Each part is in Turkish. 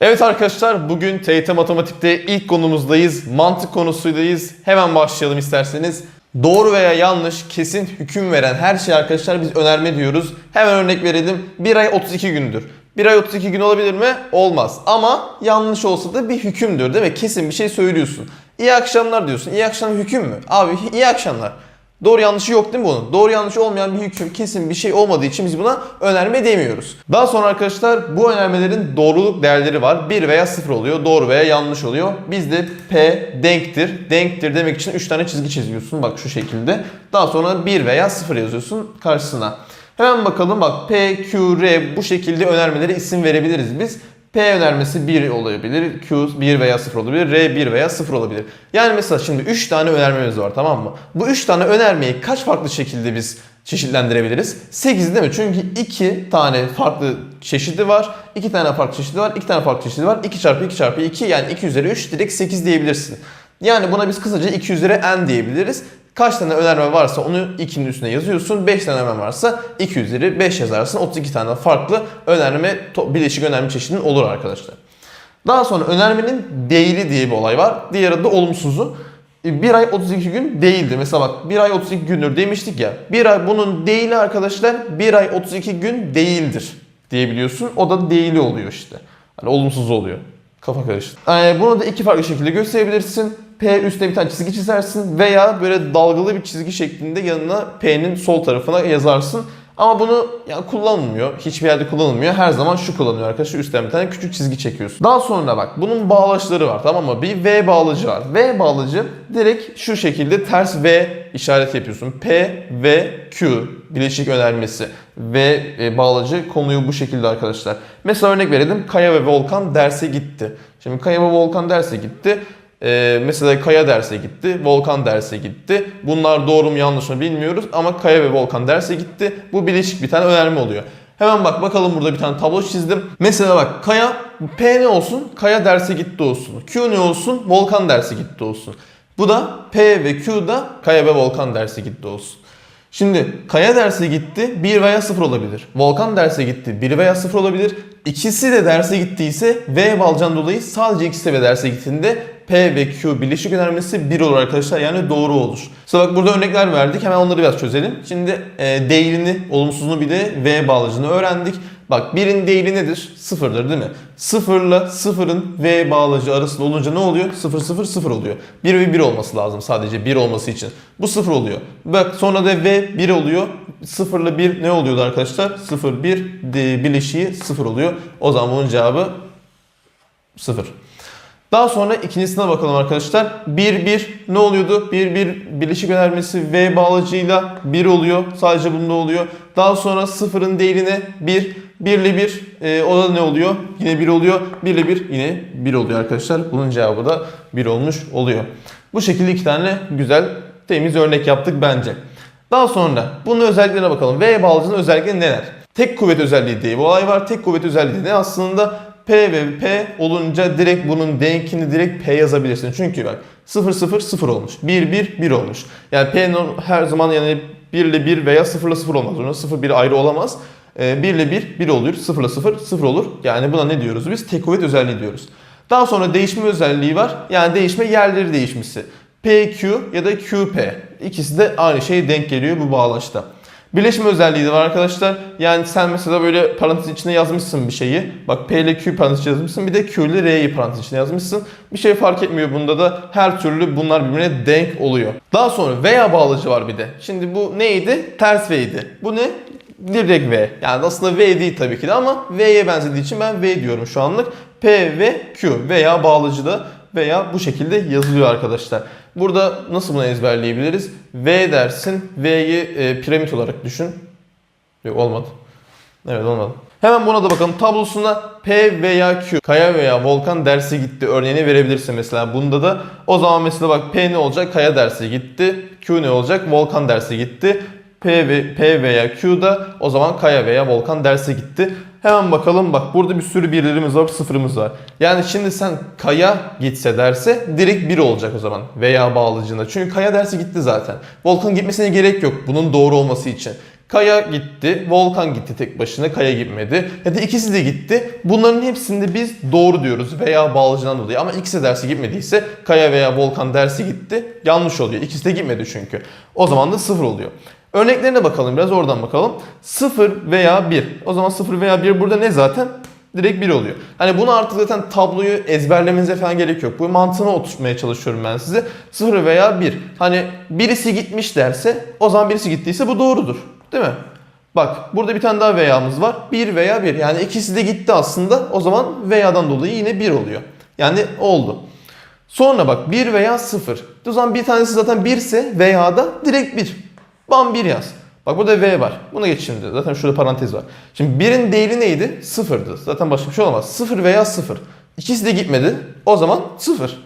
Evet arkadaşlar bugün TYT Matematik'te ilk konumuzdayız. Mantık konusundayız. Hemen başlayalım isterseniz. Doğru veya yanlış kesin hüküm veren her şey arkadaşlar biz önerme diyoruz. Hemen örnek verelim. Bir ay 32 gündür. Bir ay 32 gün olabilir mi? Olmaz. Ama yanlış olsa da bir hükümdür değil mi? Kesin bir şey söylüyorsun. İyi akşamlar diyorsun. İyi akşamlar hüküm mü? Abi iyi akşamlar. Doğru yanlışı yok değil mi bunun? Doğru yanlışı olmayan bir hüküm kesin bir şey olmadığı için biz buna önerme demiyoruz. Daha sonra arkadaşlar bu önermelerin doğruluk değerleri var. 1 veya 0 oluyor. Doğru veya yanlış oluyor. Bizde P denktir. Denktir demek için 3 tane çizgi çiziyorsun. Bak şu şekilde. Daha sonra 1 veya 0 yazıyorsun karşısına. Hemen bakalım bak P, Q, R bu şekilde önermelere isim verebiliriz biz. P önermesi 1 olabilir, Q 1 veya 0 olabilir, R 1 veya 0 olabilir. Yani mesela şimdi 3 tane önermemiz var tamam mı? Bu 3 tane önermeyi kaç farklı şekilde biz çeşitlendirebiliriz? 8 değil mi? Çünkü 2 tane farklı çeşidi var. 2 tane farklı çeşidi var. 2 tane farklı çeşidi var. 2 çarpı 2 çarpı 2 yani 2 üzeri 3 direkt 8 diyebilirsin. Yani buna biz kısaca 2 üzeri n diyebiliriz. Kaç tane önerme varsa onu 2'nin üstüne yazıyorsun. 5 tane önerme varsa 2 üzeri 5 yazarsın. 32 tane farklı önerme, bileşik önerme çeşidinin olur arkadaşlar. Daha sonra önermenin değili diye bir olay var. Diğer adı olumsuzu. Bir ay 32 gün değildir. Mesela bak bir ay 32 gündür demiştik ya. Bir ay bunun değili arkadaşlar bir ay 32 gün değildir diyebiliyorsun. O da değili oluyor işte. Hani olumsuz oluyor. Kafa karıştı. Ee, bunu da iki farklı şekilde gösterebilirsin. P üstüne bir tane çizgi çizersin veya böyle dalgalı bir çizgi şeklinde yanına P'nin sol tarafına yazarsın. Ama bunu yani kullanılmıyor. Hiçbir yerde kullanılmıyor. Her zaman şu kullanılıyor arkadaşlar. Üstten bir tane küçük çizgi çekiyorsun. Daha sonra bak bunun bağlaçları var tamam mı? Bir V bağlacı var. V bağlacı direkt şu şekilde ters V işaret yapıyorsun. P, V, Q bileşik önermesi. V e, bağlacı konuyu bu şekilde arkadaşlar. Mesela örnek verelim. Kaya ve Volkan derse gitti. Şimdi Kaya ve Volkan derse gitti. Ee, mesela Kaya derse gitti, Volkan derse gitti. Bunlar doğru mu yanlış mı bilmiyoruz ama Kaya ve Volkan derse gitti. Bu bileşik bir tane önerme oluyor. Hemen bak bakalım burada bir tane tablo çizdim. Mesela bak Kaya P ne olsun? Kaya derse gitti olsun. Q ne olsun? Volkan derse gitti olsun. Bu da P ve Q da Kaya ve Volkan derse gitti olsun. Şimdi Kaya derse gitti 1 veya 0 olabilir. Volkan derse gitti 1 veya 0 olabilir. İkisi de derse gittiyse V balcan dolayı sadece ikisi de derse gittiğinde P ve Q bileşik önermesi 1 olur arkadaşlar yani doğru olur. Sonra bak burada örnekler verdik hemen onları biraz çözelim. Şimdi e, değerini, olumsuzluğunu bir de V bağlacını öğrendik. Bak birin değili nedir? Sıfırdır değil mi? Sıfırla sıfırın V bağlacı arasında olunca ne oluyor? Sıfır sıfır sıfır oluyor. 1 ve 1 olması lazım sadece 1 olması için. Bu sıfır oluyor. Bak sonra da V 1 oluyor. Sıfırla 1 ne oluyordu arkadaşlar? Sıfır 1 de bileşiği sıfır oluyor. O zaman bunun cevabı sıfır. Daha sonra ikincisine bakalım arkadaşlar. 1 1 ne oluyordu? 1 1 bileşik önermesi V bağlacıyla 1 oluyor. Sadece bunda oluyor. Daha sonra sıfırın değerine 1 1 ile 1 e, o da ne oluyor? Yine 1 oluyor. 1 ile 1 yine 1 oluyor arkadaşlar. Bunun cevabı da 1 olmuş oluyor. Bu şekilde iki tane güzel temiz örnek yaptık bence. Daha sonra bunun özelliklerine bakalım. V bağlacının özellikleri neler? Tek kuvvet özelliği diye bir olay var. Tek kuvvet özelliği ne? Aslında P ve P olunca direkt bunun denkini direkt P yazabilirsin. Çünkü bak 0 0 0 olmuş. 1 1 1 olmuş. Yani P'nin her zaman yani 1 ile 1 veya 0 ile 0 olmaz. Zorunda 0 1 ayrı olamaz. Ee, 1 ile 1 1 olur. 0 ile 0 0 olur. Yani buna ne diyoruz biz? Tek kuvvet özelliği diyoruz. Daha sonra değişme özelliği var. Yani değişme yerleri değişmesi. PQ ya da QP. İkisi de aynı şeye denk geliyor bu bağlaçta. Birleşme özelliği de var arkadaşlar. Yani sen mesela böyle parantez içine yazmışsın bir şeyi. Bak P ile Q parantez içine yazmışsın. Bir de Q ile R'yi parantez içine yazmışsın. Bir şey fark etmiyor bunda da her türlü bunlar birbirine denk oluyor. Daha sonra veya bağlacı var bir de. Şimdi bu neydi? Ters V'ydi. Bu ne? Direkt V. Yani aslında V değil tabii ki de ama V'ye benzediği için ben V diyorum şu anlık. P ve Q veya bağlacı da veya bu şekilde yazılıyor arkadaşlar. Burada nasıl bunu ezberleyebiliriz? V dersin. V'yi e, piramit olarak düşün. Yok olmadı. Evet olmadı. Hemen buna da bakalım. Tablosuna P veya Q, Kaya veya Volkan dersi gitti örneğini verebilirsin mesela. Bunda da o zaman mesela bak P ne olacak? Kaya dersi gitti. Q ne olacak? Volkan dersi gitti. P, ve, P veya Q da o zaman Kaya veya Volkan derse gitti. Hemen bakalım bak burada bir sürü birlerimiz var, sıfırımız var. Yani şimdi sen Kaya gitse derse direkt 1 olacak o zaman veya bağlıcında. Çünkü Kaya dersi gitti zaten. Volkan gitmesine gerek yok bunun doğru olması için. Kaya gitti, Volkan gitti tek başına, Kaya gitmedi. Ya da ikisi de gitti. Bunların hepsinde biz doğru diyoruz veya bağlıcıdan dolayı. Ama ikisi de dersi gitmediyse Kaya veya Volkan dersi gitti. Yanlış oluyor. İkisi de gitmedi çünkü. O zaman da sıfır oluyor. Örneklerine bakalım biraz oradan bakalım. 0 veya 1. O zaman 0 veya 1 burada ne zaten? Direkt 1 oluyor. Hani bunu artık zaten tabloyu ezberlemenize falan gerek yok. Bu mantığına oturtmaya çalışıyorum ben size. 0 veya 1. Hani birisi gitmiş derse o zaman birisi gittiyse bu doğrudur. Değil mi? Bak burada bir tane daha veya'mız var. 1 veya 1. Yani ikisi de gitti aslında. O zaman veya'dan dolayı yine 1 oluyor. Yani oldu. Sonra bak 1 veya 0. O zaman bir tanesi zaten 1 ise veya da direkt 1. Bam 1 yaz. Bak burada V var. Buna geç şimdi. Zaten şurada parantez var. Şimdi 1'in değeri neydi? 0'dı. Zaten başka bir şey olamaz. 0 veya 0. İkisi de gitmedi. O zaman 0.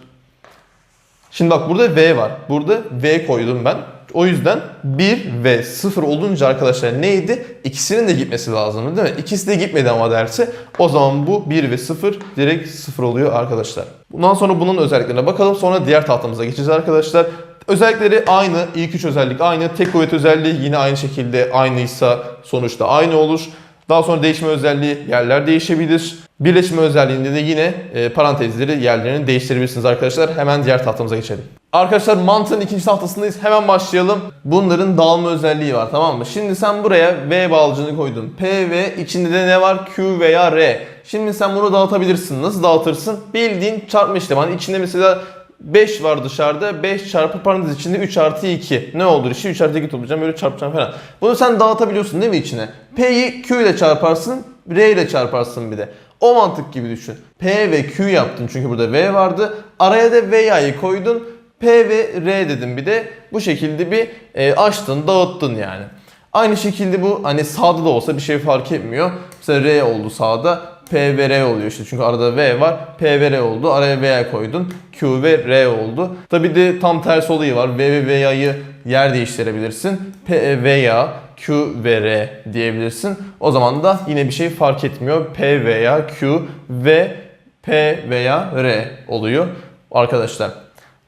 Şimdi bak burada V var. Burada V koydum ben. O yüzden 1 ve 0 olunca arkadaşlar neydi? İkisinin de gitmesi lazım değil mi? İkisi de gitmedi ama derse o zaman bu 1 ve 0 direkt 0 oluyor arkadaşlar. Bundan sonra bunun özelliklerine bakalım. Sonra diğer tahtamıza geçeceğiz arkadaşlar. Özellikleri aynı. İlk üç özellik aynı. Tek kuvvet özelliği yine aynı şekilde aynıysa sonuçta aynı olur. Daha sonra değişme özelliği yerler değişebilir. Birleşme özelliğinde de yine e, parantezleri yerlerini değiştirebilirsiniz arkadaşlar. Hemen diğer tahtamıza geçelim. Arkadaşlar mantığın ikinci tahtasındayız. Hemen başlayalım. Bunların dağılma özelliği var tamam mı? Şimdi sen buraya V bağlıcını koydun. P ve içinde de ne var? Q veya R. Şimdi sen bunu dağıtabilirsin. Nasıl dağıtırsın? Bildiğin çarpma işlemi. Hani içinde mesela 5 var dışarıda. 5 çarpı parantez içinde 3 artı 2. Ne olur işi? 3 artı 2 toplayacağım. Böyle çarpacağım falan. Bunu sen dağıtabiliyorsun değil mi içine? P'yi Q ile çarparsın. R ile çarparsın bir de. O mantık gibi düşün. P ve Q yaptın çünkü burada V vardı. Araya da V'yi koydun. P ve R dedim bir de. Bu şekilde bir e, açtın, dağıttın yani. Aynı şekilde bu hani sağda da olsa bir şey fark etmiyor. Mesela R oldu sağda. P ve R oluyor işte çünkü arada V var. P ve R oldu. Araya V koydun. Q ve R oldu. Tabi de tam tersi olayı var. V ve V'yi yer değiştirebilirsin. P veya Q ve R diyebilirsin. O zaman da yine bir şey fark etmiyor. P veya Q ve P veya R oluyor arkadaşlar.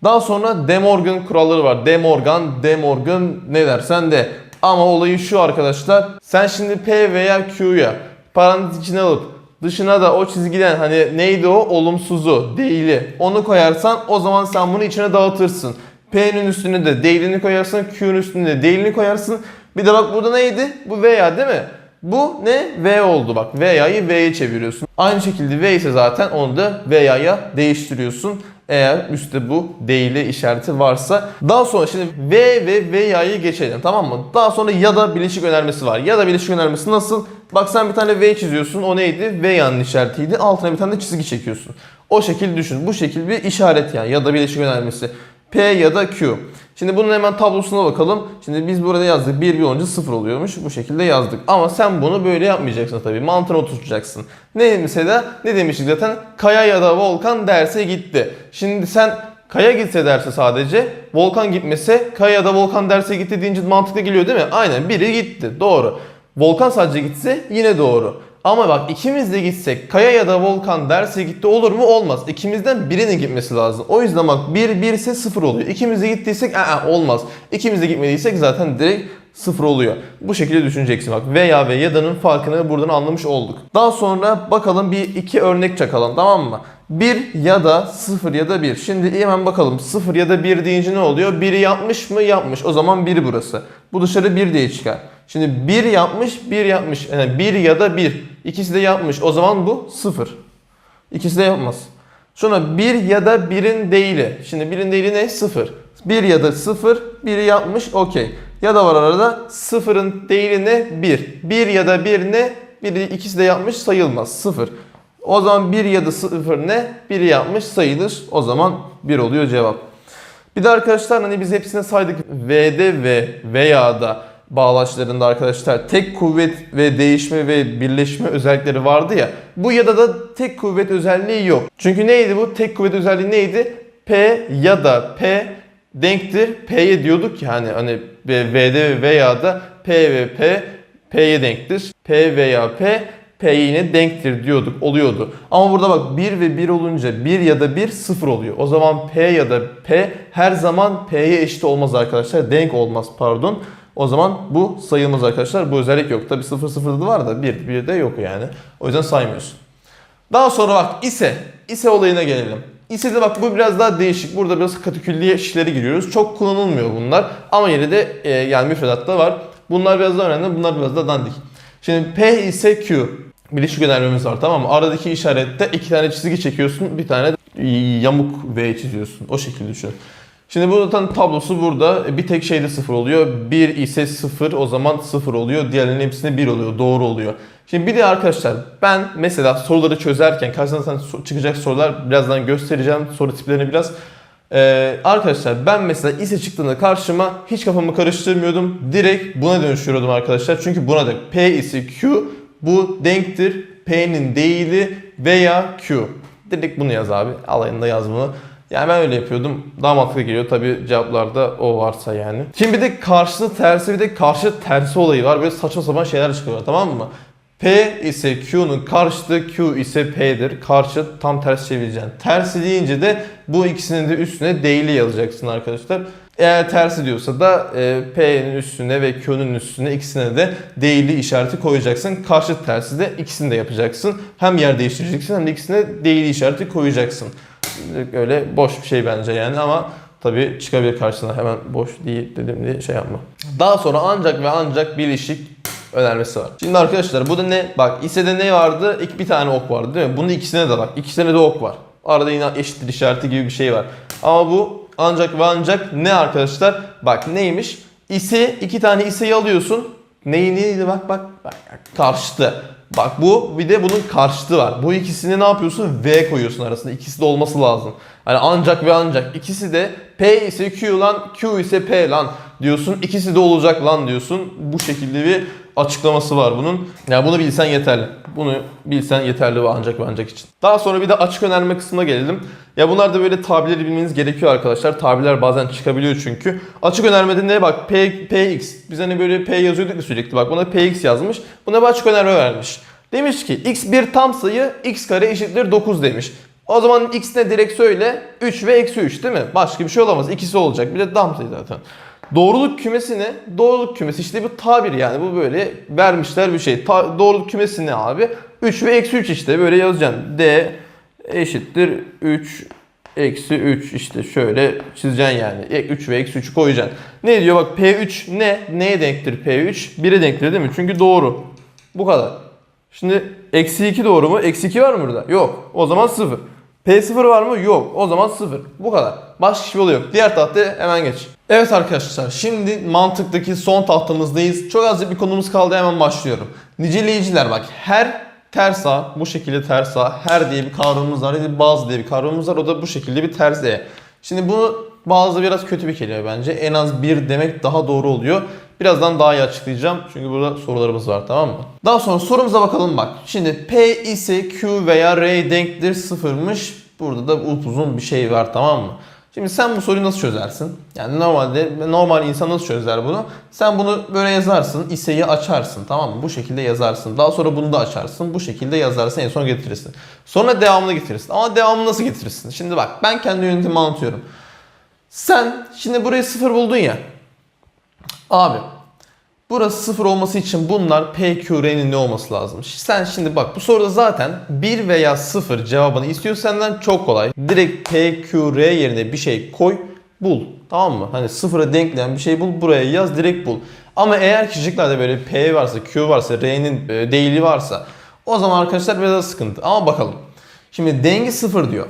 Daha sonra De Morgan kuralları var. De Morgan, De Morgan ne dersen de. Ama olayı şu arkadaşlar. Sen şimdi P veya Q'ya parantez içine alıp dışına da o çizgiden hani neydi o olumsuzu, değili onu koyarsan o zaman sen bunu içine dağıtırsın. P'nin üstüne de değilini koyarsın, Q'nun üstüne de değilini koyarsın. Bir de bak burada neydi? Bu veya değil mi? Bu ne? V oldu bak. Veya'yı V'ye çeviriyorsun. Aynı şekilde V ise zaten onu da Veya'ya değiştiriyorsun. Eğer üstte bu değili işareti varsa. Daha sonra şimdi V ve Veya'yı geçelim tamam mı? Daha sonra ya da bileşik önermesi var. Ya da bileşik önermesi nasıl? Bak sen bir tane V çiziyorsun. O neydi? Veya'nın işaretiydi. Altına bir tane de çizgi çekiyorsun. O şekil düşün. Bu şekil bir işaret yani. Ya da bileşik önermesi. P ya da Q. Şimdi bunun hemen tablosuna bakalım. Şimdi biz burada yazdık 1 bir olunca 0 oluyormuş. Bu şekilde yazdık. Ama sen bunu böyle yapmayacaksın tabii. Mantığına oturtacaksın. Ne mesela? Ne demiştik zaten? Kaya ya da Volkan derse gitti. Şimdi sen Kaya gitse derse sadece, Volkan gitmese, Kaya ya da Volkan derse gitti deyince mantıklı geliyor değil mi? Aynen biri gitti. Doğru. Volkan sadece gitse yine doğru. Ama bak ikimiz de gitsek Kaya ya da Volkan derse gitti olur mu? Olmaz. İkimizden birinin gitmesi lazım. O yüzden bak 1 1 ise 0 oluyor. İkimiz de gittiysek aa, olmaz. İkimiz de gitmediysek zaten direkt 0 oluyor. Bu şekilde düşüneceksin bak. Veya ve ya da'nın farkını buradan anlamış olduk. Daha sonra bakalım bir iki örnek çakalım tamam mı? 1 ya da 0 ya da 1. Şimdi hemen bakalım 0 ya da 1 deyince ne oluyor? 1'i yapmış mı? Yapmış. O zaman 1 burası. Bu dışarı 1 diye çıkar. Şimdi 1 yapmış, 1 yapmış. Yani 1 ya da 1. İkisi de yapmış. O zaman bu 0. İkisi de yapmaz. Sonra 1 ya da 1'in değili. Şimdi 1'in değili ne? 0. 1 ya da 0, 1'i yapmış okey. Ya da var arada 0'ın değili ne? 1. 1 ya da 1 ne? 1'i ikisi de yapmış sayılmaz. 0. O zaman 1 ya da 0 ne? 1'i yapmış sayılır. O zaman 1 oluyor cevap. Bir de arkadaşlar hani biz hepsine saydık. V'de ve veya da bağlaçlarında arkadaşlar tek kuvvet ve değişme ve birleşme özellikleri vardı ya. Bu ya da da tek kuvvet özelliği yok. Çünkü neydi bu? Tek kuvvet özelliği neydi? P ya da P denktir. P'ye diyorduk ya hani hani V'de ve veya da P ve P P'ye denktir. P veya P P yine denktir diyorduk, oluyordu. Ama burada bak 1 ve 1 olunca 1 ya da 1 0 oluyor. O zaman P ya da P her zaman P'ye eşit olmaz arkadaşlar. Denk olmaz pardon. O zaman bu sayılmaz arkadaşlar. Bu özellik yok. Tabi 0 0'da da var da 1 1'de yok yani. O yüzden saymıyorsun. Daha sonra bak ise ise olayına gelelim. İse de bak bu biraz daha değişik. Burada biraz katikülliye işlere giriyoruz. Çok kullanılmıyor bunlar. Ama yine de e, yani müfredatta var. Bunlar biraz daha önemli. Bunlar biraz da dandik. Şimdi P ise Q. Bileşik önermemiz var tamam mı? Aradaki işarette iki tane çizgi çekiyorsun. Bir tane yamuk V çiziyorsun. O şekilde düşün. Şimdi bu zaten tablosu burada. E, Bir tek şeyde sıfır oluyor. 1 ise sıfır o zaman sıfır oluyor. Diğerlerinin hepsinde 1 oluyor. Doğru oluyor. Şimdi bir de arkadaşlar ben mesela soruları çözerken karşınıza çıkacak sorular birazdan göstereceğim. Soru tiplerini biraz. Ee, arkadaşlar ben mesela ise çıktığında karşıma hiç kafamı karıştırmıyordum. Direkt buna dönüştürüyordum arkadaşlar. Çünkü buna da P ise Q bu denktir. P'nin değili veya Q. Direkt bunu yaz abi. Alayında yaz bunu. Yani ben öyle yapıyordum. Daha mantıklı geliyor. Tabi cevaplarda o varsa yani. Şimdi bir de karşıtı tersi bir de karşı tersi olayı var. Böyle saçma sapan şeyler çıkıyor tamam mı? P ise Q'nun karşıtı Q ise P'dir. Karşı tam ters çevireceksin. Tersi deyince de bu ikisinin de üstüne değili yazacaksın arkadaşlar. Eğer tersi diyorsa da e, P'nin üstüne ve Q'nun üstüne ikisine de değili işareti koyacaksın. Karşıt tersi de ikisini de yapacaksın. Hem yer değiştireceksin hem de ikisine değili işareti koyacaksın. Öyle boş bir şey bence yani ama tabii çıkabilir karşına hemen boş değil dedim diye şey yapma. Daha sonra ancak ve ancak bileşik önermesi var. Şimdi arkadaşlar bu da ne? Bak ISE'de ne vardı? İlk bir tane ok vardı değil mi? Bunun ikisine de bak. İkisine de ok var. Arada yine eşittir işareti gibi bir şey var. Ama bu ancak ve ancak ne arkadaşlar? Bak neymiş? İse iki tane iseyi alıyorsun. Neyi neydi bak bak. bak karşıtı. Bak bu bir de bunun karşıtı var. Bu ikisini ne yapıyorsun? V koyuyorsun arasında. İkisi de olması lazım. Hani ancak ve ancak. İkisi de P ise Q lan, Q ise P lan diyorsun. İkisi de olacak lan diyorsun. Bu şekilde bir açıklaması var bunun. Yani bunu bilsen yeterli. Bunu bilsen yeterli ve ancak ve ancak için. Daha sonra bir de açık önerme kısmına gelelim. Ya bunlar da böyle tabirleri bilmeniz gerekiyor arkadaşlar. Tabirler bazen çıkabiliyor çünkü. Açık önermede ne bak P, PX. Biz hani böyle P yazıyorduk ya sürekli. Bak buna PX yazmış. Buna bir açık önerme vermiş. Demiş ki x bir tam sayı x kare eşittir 9 demiş. O zaman x ne direkt söyle 3 ve eksi 3 değil mi? Başka bir şey olamaz. İkisi olacak. Bir de sayı zaten. Doğruluk kümesi ne? Doğruluk kümesi işte bu tabir yani bu böyle vermişler bir şey. Ta- doğruluk kümesi ne abi? 3 ve eksi 3 işte böyle yazacaksın. D eşittir 3 eksi 3 işte şöyle çizeceksin yani. 3 ve eksi 3'ü koyacaksın. Ne diyor bak P3 ne? Neye denktir P3? 1'e denktir değil mi? Çünkü doğru. Bu kadar. Şimdi eksi 2 doğru mu? Eksi 2 var mı burada? Yok. O zaman 0. P0 var mı? Yok. O zaman 0. Bu kadar. Başka hiçbir yolu yok. Diğer tahtaya hemen geç. Evet arkadaşlar şimdi mantıktaki son tahtamızdayız. Çok azıcık bir konumuz kaldı hemen başlıyorum. Niceleyiciler bak her ters A bu şekilde ters A her diye bir kavramımız var. Bir bazı diye bir kavramımız var. O da bu şekilde bir ters E. Şimdi bunu bazı biraz kötü bir kelime bence. En az bir demek daha doğru oluyor. Birazdan daha iyi açıklayacağım. Çünkü burada sorularımız var tamam mı? Daha sonra sorumuza bakalım bak. Şimdi P ise Q veya R denktir sıfırmış. Burada da upuzun bir şey var tamam mı? Şimdi sen bu soruyu nasıl çözersin? Yani normalde normal insan nasıl çözer bunu? Sen bunu böyle yazarsın, iseyi açarsın tamam mı? Bu şekilde yazarsın. Daha sonra bunu da açarsın. Bu şekilde yazarsın en son getirirsin. Sonra devamını getirirsin. Ama devamını nasıl getirirsin? Şimdi bak ben kendi yöntemimi anlatıyorum. Sen şimdi burayı sıfır buldun ya. Abi burası sıfır olması için bunlar PQR'nin ne olması lazım? Sen şimdi bak bu soruda zaten 1 veya 0 cevabını istiyor senden çok kolay. Direkt PQR yerine bir şey koy bul. Tamam mı? Hani sıfıra denkleyen bir şey bul buraya yaz direkt bul. Ama eğer kişiliklerde böyle P varsa Q varsa R'nin e, değili varsa o zaman arkadaşlar biraz sıkıntı. Ama bakalım. Şimdi dengi sıfır diyor.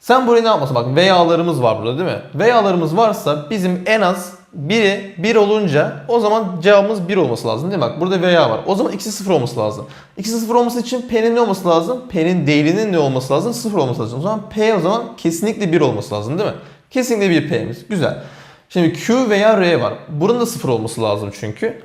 Sen burayı ne yapmasın? Bak veya'larımız var burada değil mi? Veya'larımız varsa bizim en az biri 1 olunca o zaman cevabımız 1 olması lazım değil mi? Bak burada veya var. O zaman ikisi 0 olması lazım. İkisi 0 olması için P'nin ne olması lazım? P'nin değerinin ne olması lazım? 0 olması lazım. O zaman P o zaman kesinlikle 1 olması lazım değil mi? Kesinlikle bir P'miz. Güzel. Şimdi Q veya R var. Buranın da 0 olması lazım çünkü.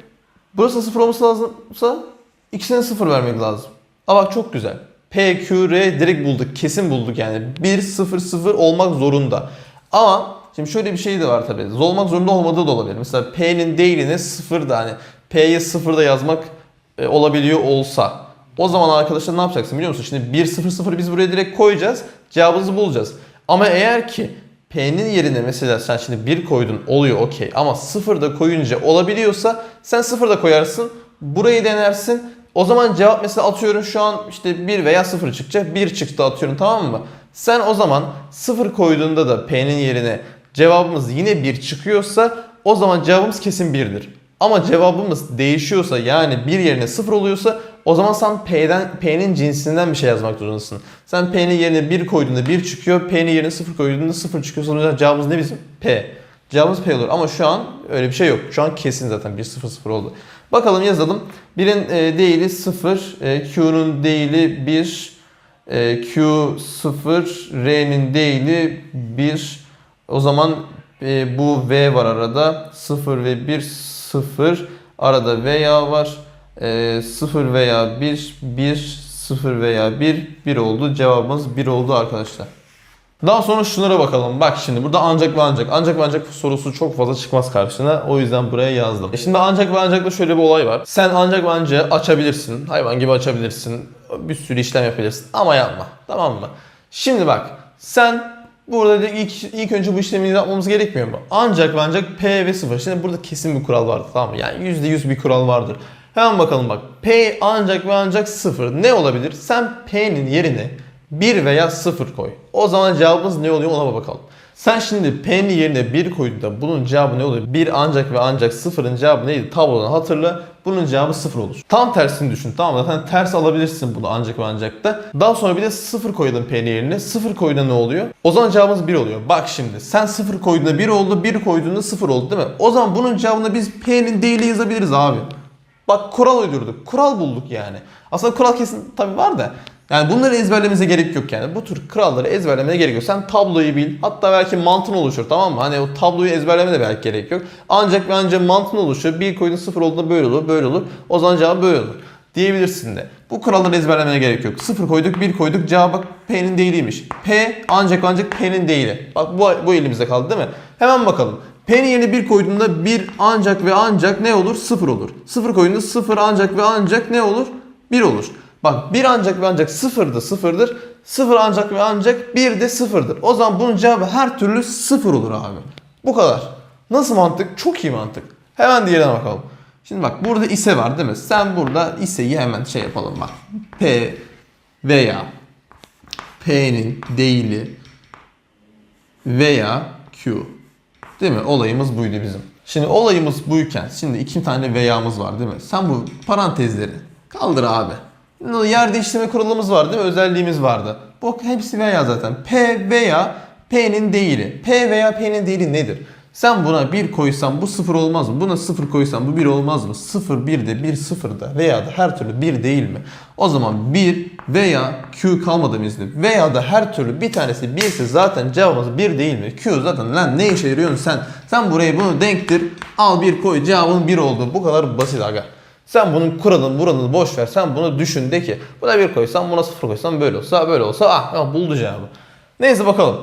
Burası 0 olması lazımsa ikisine 0 vermek lazım. Aa bak çok güzel. P, Q, R direkt bulduk. Kesin bulduk yani. 1, 0, 0 olmak zorunda. Ama şimdi şöyle bir şey de var tabii. Olmak zorunda olmadığı da olabilir. Mesela P'nin değerini 0 da hani P'ye 0 da yazmak e, olabiliyor olsa. O zaman arkadaşlar ne yapacaksın biliyor musun? Şimdi 1, 0, 0 biz buraya direkt koyacağız. Cevabımızı bulacağız. Ama eğer ki P'nin yerine mesela sen şimdi 1 koydun oluyor okey ama 0 da koyunca olabiliyorsa sen 0 da koyarsın. Burayı denersin. O zaman cevap mesela atıyorum şu an işte 1 veya 0 çıkacak. 1 çıktı atıyorum tamam mı? Sen o zaman 0 koyduğunda da P'nin yerine cevabımız yine 1 çıkıyorsa o zaman cevabımız kesin 1'dir. Ama cevabımız değişiyorsa yani 1 yerine 0 oluyorsa o zaman sen P'den P'nin cinsinden bir şey yazmak zorundasın. Sen P'nin yerine 1 koyduğunda 1 çıkıyor. P'nin yerine 0 koyduğunda 0 çıkıyor. Yüzden cevabımız ne bizim? P. Cevabımız P olur ama şu an öyle bir şey yok. Şu an kesin zaten 1 0 0 oldu. Bakalım yazalım. 1'in e, değili 0, e, Q'nun değili 1, e, Q 0, R'nin değili 1. O zaman e, bu V var arada. 0 ve 1 0. Arada veya var. E, 0 veya 1 1 0 veya 1 1 oldu. Cevabımız 1 oldu arkadaşlar. Daha sonra şunlara bakalım. Bak şimdi burada ancak ve ancak. Ancak ve ancak sorusu çok fazla çıkmaz karşına. O yüzden buraya yazdım. E Şimdi ancak ve ancakta şöyle bir olay var. Sen ancak ve ancak açabilirsin. Hayvan gibi açabilirsin. Bir sürü işlem yapabilirsin. Ama yapma. Tamam mı? Şimdi bak. Sen burada da ilk, ilk önce bu işlemi yapmamız gerekmiyor mu? Ancak ve ancak P ve 0. Şimdi burada kesin bir kural vardır. Tamam mı? Yani %100 bir kural vardır. Hemen bakalım bak. P ancak ve ancak 0. Ne olabilir? Sen P'nin yerine 1 veya 0 koy. O zaman cevabımız ne oluyor ona bakalım. Sen şimdi P'nin yerine 1 koyduğunda bunun cevabı ne oluyor? 1 ancak ve ancak 0'ın cevabı neydi? Tablodan hatırla. Bunun cevabı 0 olur. Tam tersini düşün. Tamam? Zaten ters alabilirsin bunu ancak ve ancak da. Daha sonra bir de 0 koydun P'nin yerine. 0 koyduğunda ne oluyor? O zaman cevabımız 1 oluyor. Bak şimdi sen 0 koyduğunda 1 oldu. 1 koyduğunda 0 oldu değil mi? O zaman bunun cevabını biz P'nin değili yazabiliriz abi. Bak kural uydurduk. Kural bulduk yani. Aslında kural kesin tabii var da. Yani bunları ezberlememize gerek yok yani. Bu tür kuralları ezberlemeye gerek yok. Sen tabloyu bil. Hatta belki mantığın oluşur tamam mı? Hani o tabloyu ezberleme de belki gerek yok. Ancak ve ancak mantığın oluşur. Bir koyduğun sıfır olduğunda böyle olur, böyle olur. O zaman cevap böyle olur. Diyebilirsin de. Bu kuralları ezberlemeye gerek yok. Sıfır koyduk, bir koyduk. Cevap bak P'nin değiliymiş. P ancak ancak P'nin değili. Bak bu, bu elimizde kaldı değil mi? Hemen bakalım. P'nin yerine 1 koyduğunda 1 ancak ve ancak ne olur? 0 olur. 0 koyduğunda 0 ancak ve ancak ne olur? 1 olur. Bak 1 ancak ve ancak 0 da 0'dır. 0 ancak ve ancak 1 de 0'dır. O zaman bunun cevabı her türlü 0 olur abi. Bu kadar. Nasıl mantık? Çok iyi mantık. Hemen diğerine bakalım. Şimdi bak burada ise var değil mi? Sen burada iseyi hemen şey yapalım bak. P veya P'nin değili veya Q. Değil mi? Olayımız buydu bizim. Şimdi olayımız buyken şimdi iki tane veya'mız var değil mi? Sen bu parantezleri kaldır abi. Yer değiştirme kuralımız var değil mi? Özelliğimiz vardı. Bu hepsi veya zaten. P veya P'nin değili. P veya P'nin değili nedir? Sen buna 1 koysan bu 0 olmaz mı? Buna 0 koysan bu 1 olmaz mı? 0 1 de 1 0 da veya da her türlü 1 değil mi? O zaman 1 veya Q kalmadı mı izni? Veya da her türlü bir tanesi 1 ise zaten cevabımız 1 değil mi? Q zaten lan ne işe yarıyorsun sen? Sen burayı bunu denktir. Al 1 koy cevabın 1 oldu. Bu kadar basit aga. Sen bunun kuralını buranını boş ver. Sen bunu düşün de ki buna 1 koysam buna 0 koysam böyle olsa böyle olsa ah ya buldu cevabı. Neyse bakalım.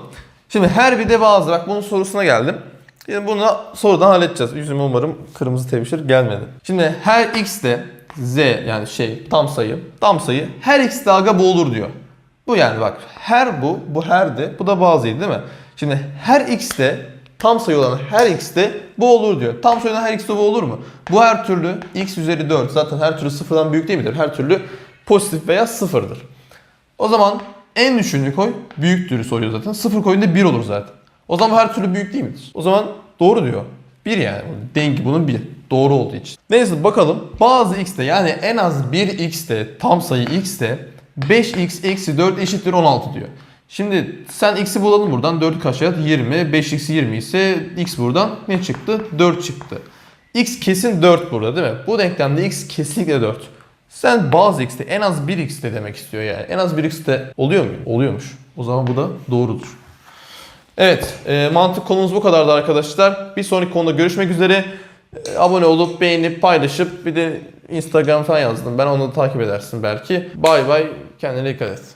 Şimdi her bir de bazı bak bunun sorusuna geldim. Şimdi bunu sorudan halledeceğiz. Yüzüme umarım kırmızı tebeşir gelmedi. Şimdi her x de z yani şey tam sayı. Tam sayı her x de aga bu olur diyor. Bu yani bak her bu, bu her de, bu da bazıydı değil mi? Şimdi her x de tam sayı olan her x de bu olur diyor. Tam sayı olan her x de bu olur mu? Bu her türlü x üzeri 4 zaten her türlü sıfırdan büyük değil midir? Her türlü pozitif veya sıfırdır. O zaman en düşüğünü koy. Büyüktürü soruyor zaten. Sıfır koyduğunda 1 olur zaten. O zaman her türlü büyük değil midir? O zaman doğru diyor. 1 yani. Dengi bunun 1. Doğru olduğu için. Neyse bakalım. Bazı x de yani en az 1 x de tam sayı x de 5x eksi 4 eşittir 16 diyor. Şimdi sen x'i bulalım buradan. 4 kaçar? 20. 5x 20 ise x buradan ne çıktı? 4 çıktı. x kesin 4 burada değil mi? Bu denklemde x kesinlikle 4. Sen bazı x'te en az 1x de demek istiyor yani. En az 1x de oluyor mu? Oluyormuş. O zaman bu da doğrudur. Evet, e, mantık konumuz bu kadardı arkadaşlar. Bir sonraki konuda görüşmek üzere. E, abone olup beğenip paylaşıp bir de Instagram falan yazdım. Ben onu takip edersin belki. Bay bay. Kendine dikkat et.